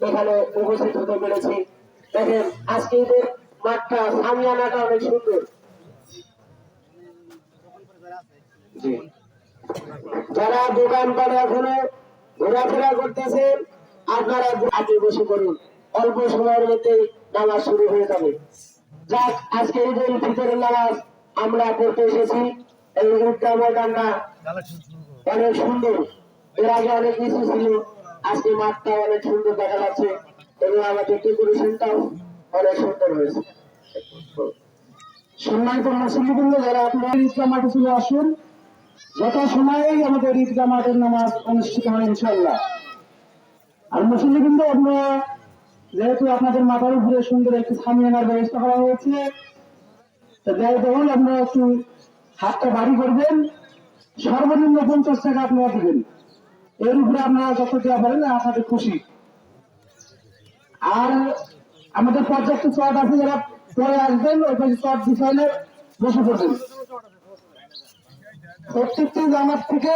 এখানে উপস্থিত হতে পেরেছি। দেখেন, আজকে ঈদের মাঠটা সামিয়ানাটা অনেক সুন্দর। যারা দোকান পারে এখনও ঘোরাফেরা করতেছেন, আপনারা আগে বসে করুন অল্প সময়ের মধ্যে নামাজ শুরু হয়ে যাবে। যাক, আজকে ঈদের ফিতরের নামাজ আমরা পড়তে এসেছি। এই ঈদগাহ ময়দানটা অনেক সুন্দর। এর আগে অনেক কিছু ছিল। আজকে মাঠটা অনেক সুন্দর দেখা যাচ্ছে এবং আমাদের ডেকোরেশনটাও অনেক সুন্দর হয়েছে। সম্মানিত মুসলিমবৃন্দ যারা আপনার ঈদগাহ মাঠে চলে আসুন যত সময়েই আমাদের ঈদগাহ মাঠের নামাজ অনুষ্ঠিত হয় ইনশাল্লাহ আর মুসলিমবৃন্দ আপনারা যেহেতু আপনাদের মাথার উপরে সুন্দর একটি সামিয়ানার ব্যবস্থা করা হয়েছে, তো ব্যয় বহুল আপনারা একটু হাতটা বাড়ি করবেন। সর্বনিম্ন পঞ্চাশ টাকা আপনারা দিবেন। এর উপরে আপনারা যত দেওয়া পারেন আপনাদের খুশি। আর আমাদের পর্যাপ্ত চট আছে, যারা পরে আসবেন, ওই পাশে চট বিছাইলে বসে পড়বেন। প্রত্যেকটি জামাত থেকে